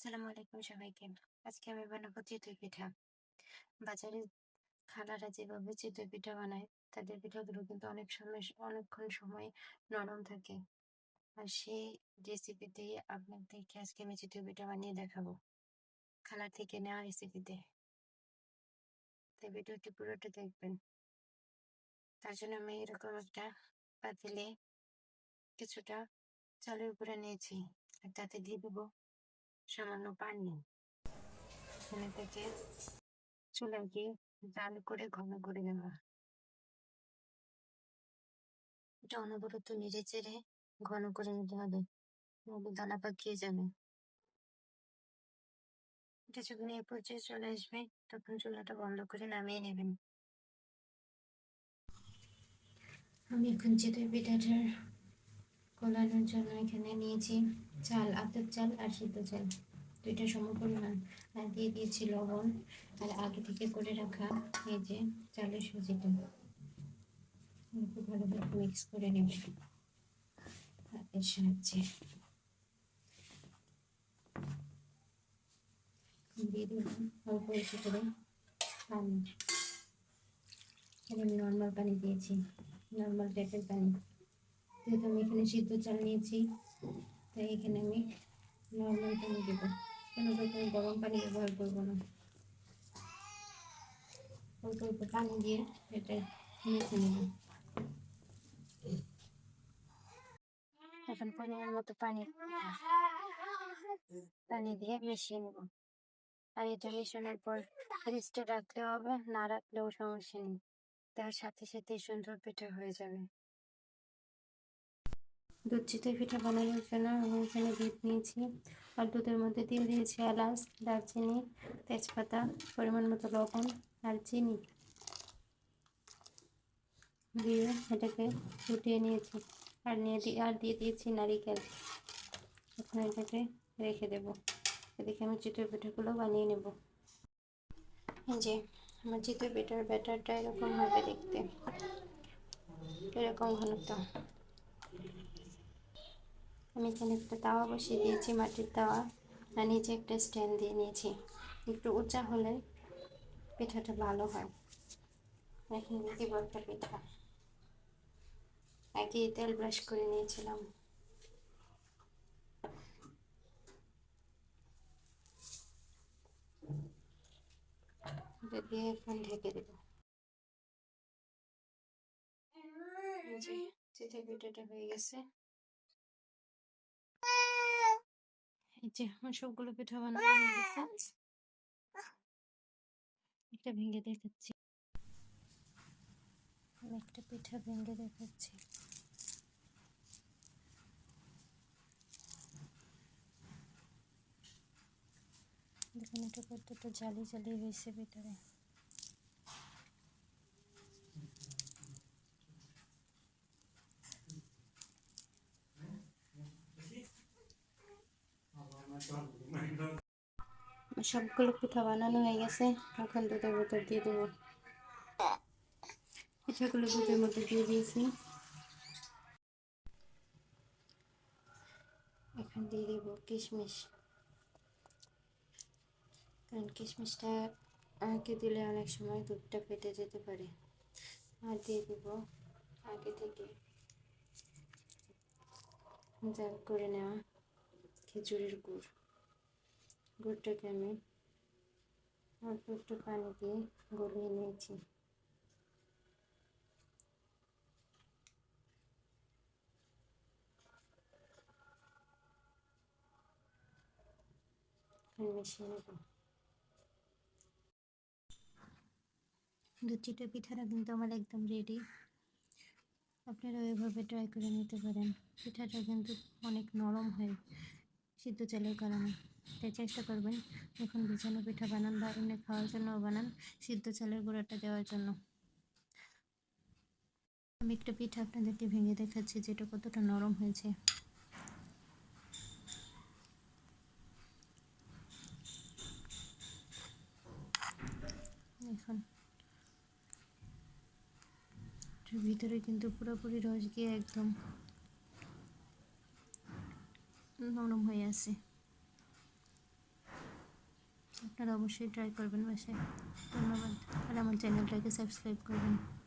আসসালামু আলাইকুম সবাইকে। আজকে আমি বানাবো চিতই পিঠা। বাজারে খালারা যেভাবে চিতই পিঠা বানায়, তাদের পিঠাগুলো কিন্তু অনেক সময় অনেকক্ষণ সময় নরম থাকে। আর সেই রেসিপিতেই আপনাদেরকে আজকে আমি চিতই পিঠা বানিয়ে দেখাবো। খালার থেকে নেওয়া রেসিপিতে। তাই ভিডিওটি পুরোটা দেখবেন। তার জন্য আমি এরকম একটা পাতিলে কিছুটা চালের উপরে নিয়েছি। আর তাতে দিয়ে দেবো সামান্য পানি এখানে থেকে গিয়ে জাল করে ঘন করে নেওয়া। এটা অনবরত নেড়ে চেড়ে ঘন করে নিতে হবে নইলে দানা পাকিয়ে যাবে। যখন এই পর্যায়ে চলে আসবে, তখন চুলাটা বন্ধ করে নামিয়ে নেবেন। আমি এখন চিতই পিঠাটার কলানোর জন্য এখানে নিয়েছি। চাল, আতপ চাল আর সিদ্ধ চাল। দুইটা সমপরিমাণ। আর দিয়ে দিয়েছি লবণ। আর আগে থেকে করে রাখা এই যে চালের সুজিটা। খুব ভালোভাবে মিক্স করে নেব। হাতের সাহায্যে। দিয়ে দেবো অল্প একটু করে পানি। আমি নর্মাল পানি দিয়েছি। নর্মাল টাইপের পানি। যেহেতু আমি এখানে সিদ্ধ চাল নিয়েছি তাই এখানে আমি নর্মাল পানি দেবো। কোনো রকম গরম পানি ব্যবহার করব না। অল্প অল্প পানি দিয়ে এটা মেখে নেব। এখন পরিমাণ মতো পানি পানি দিয়ে মিশিয়ে নেব। আর এটা মিশানোর পর রেস্টে রাখলে হবে, না রাখলেও সমস্যা নেই। তার সাথে সাথে সুন্দর পিঠা হয়ে যাবে। দুধ চিতই পিঠা বানানোর জন্য আমি এখানে দুধ নিয়েছি। আর দুধের মধ্যে দিয়ে দিয়েছি এলাচ, দারচিনি, তেজপাতা, পরিমাণ মতো লবণ আর চিনি। দিয়ে এটাকে ফুটিয়ে নিয়েছি। আর নিয়ে দিয়ে আর দিয়ে দিয়েছি নারিকেল। এখন এটাকে রেখে দেব। এদিকে আমি চিতই পিঠাগুলো বানিয়ে নেব। যে, আমার চিতই পিঠার ব্যাটারটা এরকম হবে দেখতে। এরকম ঘনত্ব। আমি এখানে একটা তাওয়া বসিয়ে দিয়েছি, মাটির তাওয়া। আর নিচে একটা স্ট্যান্ড দিয়ে নিয়েছি। একটু উঁচা হলে পিঠাটা ভালো হয়। এখন দিব একটা পিঠা। আগে তেল ব্রাশ করে নিয়েছিলাম। ঢেকে দেব। পিঠাটা হয়ে গেছে। এই যে আমার সবগুলো পিঠা বানানো হয়ে গেছে। একটা ভেঙে দেখাচ্ছি। আমি একটা পিঠা ভেঙে দেখাচ্ছি। দেখুন এটা কতটা জালি জালি হয়েছে ভিতরে। সবগুলো পিঠা বানানো হয়ে গেছে। এখন দুধের ভিতর দিয়ে দেবো। পিঠাগুলো দুধের মধ্যে দিয়ে দিয়েছি। এখন দিয়ে দেব কিশমিশ। কারণ কিশমিশটা আগে দিলে অনেক সময় দুধটা ফেটে যেতে পারে। আর দিয়ে দেব আগে থেকে জাল করে নেওয়া। খেজুরের গুড়। গুড়টাকে আমি অল্প একটু পানি দিয়ে গলিয়ে নিয়েছি। মিশিয়ে পিঠাটা কিন্তু আমার একদম রেডি আপনারা ওইভাবে ট্রাই করে নিতে পারেন। পিঠাটা কিন্তু অনেক নরম হয়। সিদ্ধ চালের কারণে। তাই চেষ্টা করবেন এখন বিছানো পিঠা বানান বা এমনি খাওয়ার জন্যও বানান সিদ্ধ চালের গুঁড়াটা দেওয়ার জন্য। আমি একটা পিঠা আপনাদেরকে ভেঙে দেখাচ্ছি যেটা কতটা নরম হয়েছে। এখন ভিতরে কিন্তু পুরোপুরি রস গিয়ে একদম নরম হয়ে আছে। আপনারা অবশ্যই ট্রাই করবেন বাসায়। ধন্যবাদ। আর আমার চ্যানেলটাকে সাবস্ক্রাইব করবেন।